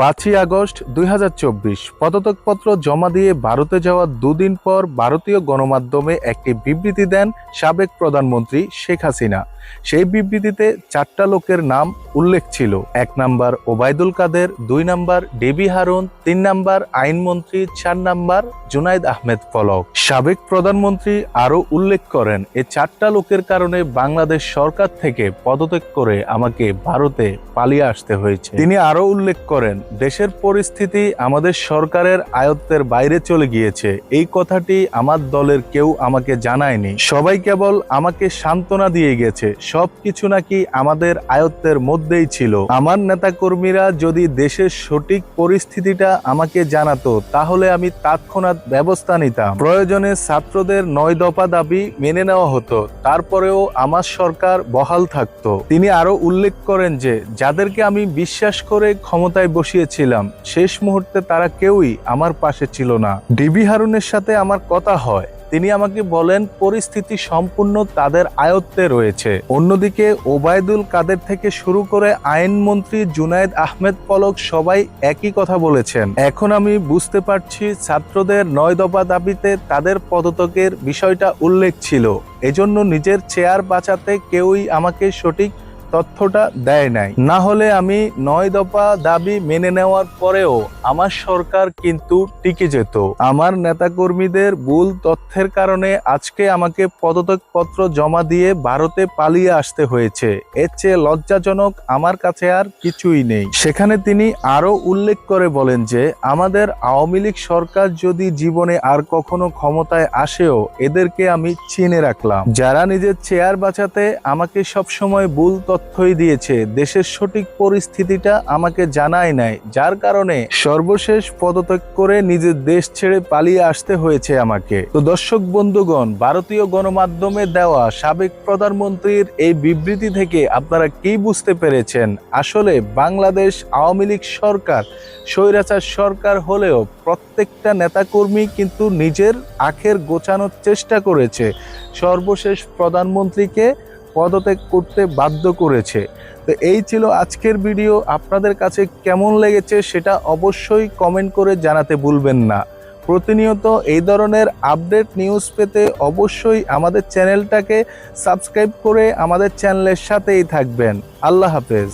পাঁচই আগস্ট দুই হাজার চব্বিশ পদত্যাগপত্র জমা দিয়ে ভারতে যাওয়ার দুদিন পর ভারতীয় গণমাধ্যমে একটি বিবৃতি দেন সাবেক প্রধানমন্ত্রী শেখ হাসিনা। সেই বিবৃতিতে চারটা লোকের নাম উল্লেখ ছিল। এক নাম্বার ওবায়দুল কাদের, দুই নাম্বার ডেবি হারুন, তিন নাম্বার আইনমন্ত্রী, চার নাম্বার জুনাইদ আহমেদ ফলক সাবেক প্রধানমন্ত্রী আরও উল্লেখ করেন, এ চারটা লোকের কারণে বাংলাদেশ সরকার থেকে পদত্যাগ করে আমাকে ভারতে পালিয়ে আসতে হয়েছে। তিনি আরও উল্লেখ করেন দেশের পরিস্থিতি আমাদের সরকারের আয়ত্তের বাইরে চলে গিয়েছে। এই কথাটি আমার দলের কেউ আমাকে জানায়নি। সবাই কেবল আমাকে সান্ত্বনা দিয়ে গেছে। সবকিছু নাকি আমাদের আয়ত্তের মধ্যেই ছিল। আমার নেতাকর্মীরা যদি দেশের সঠিক পরিস্থিতিটা আমাকে জানাতো, তাহলে আমি তাৎক্ষণাৎ ব্যবস্থা নিতাম। প্রয়োজনে ছাত্রদের নয় দফা দাবি মেনে নেওয়া হতো। তারপরেও আমার সরকার বহাল থাকতো। তিনি আরও উল্লেখ করেন যে, যাদেরকে আমি বিশ্বাস করে ক্ষমতায় বসিয়েছিলাম, শেষ মুহূর্তে তারা কেউই আমার পাশে ছিল না। ডিবি হারুনের সাথে আমার কথা হয়। তিনি আমাকে বলেন, পরিস্থিতি সম্পূর্ণ তাদের আয়ত্তে রয়েছে। অন্যদিকে ওবায়দুল কাদের থেকে শুরু করে আইনমন্ত্রী জুনায়েদ আহমেদ পলক সবাই একই কথা বলেছেন। এখন আমি বুঝতে পারছি ছাত্রদের নয় দফা দাবিতে তাদের পদত্যাগের বিষয়টা উল্লেখ ছিল। এজন্য নিজের চেয়ার বাঁচাতে কেউই আমাকে সঠিক তথ্যটা দেয় নাই। না হলে আমি নয় দফা দাবি মেনে নেওয়ার পরেও আমার সরকার কিন্তু টিকে যেত। আমার নেতাকর্মীদের ভুল তথ্যের কারণে আজকে আমাকে পদত্যাগপত্র জমা দিয়ে ভারতে পালিয়ে আসতে হয়েছে। এর চেয়ে লজ্জাজনক আমার কাছে আর কিছুই নেই। সেখানে তিনি আরও উল্লেখ করে বলেন যে, আমাদের আওয়ামী লীগ সরকার যদি জীবনে আর কখনো ক্ষমতায় আসেও এদেরকে আমি চিনে রাখলাম। যারা নিজের চেয়ার বাঁচাতে আমাকে সবসময় ভুল তথ্যই দিয়েছে, দেশের সঠিক পরিস্থিতিটা আমাকে জানায় নাই, যার কারণে সর্বশেষ পদত্যাগ করে নিজের দেশ ছেড়ে পালিয়ে আসতে হয়েছে আমাকে। তো দর্শক বন্ধুগণ, ভারতীয় গণমাধ্যমে দেওয়া সাবেক প্রধানমন্ত্রীর এই বিবৃতি থেকে আপনারা কি বুঝতে পেরেছেন? আসলে বাংলাদেশ আওয়ামী লীগ সরকার, স্বৈরাচার সরকার হলেও প্রত্যেকটা নেতাকর্মী কিন্তু নিজের আখের গোছানোর চেষ্টা করেছে। সর্বশেষ প্রধানমন্ত্রীকে পদত্যাগ করতে বাধ্য করেছে। তো এই ছিল আজকের ভিডিও। আপনাদের কাছে কেমন লেগেছে সেটা অবশ্যই কমেন্ট করে জানাতে ভুলবেন না। প্রতিনিয়ত এই ধরনের আপডেট নিউজ পেতে অবশ্যই আমাদের চ্যানেলটাকে সাবস্ক্রাইব করে আমাদের চ্যানেলের সাথেই থাকবেন। আল্লাহ হাফেজ।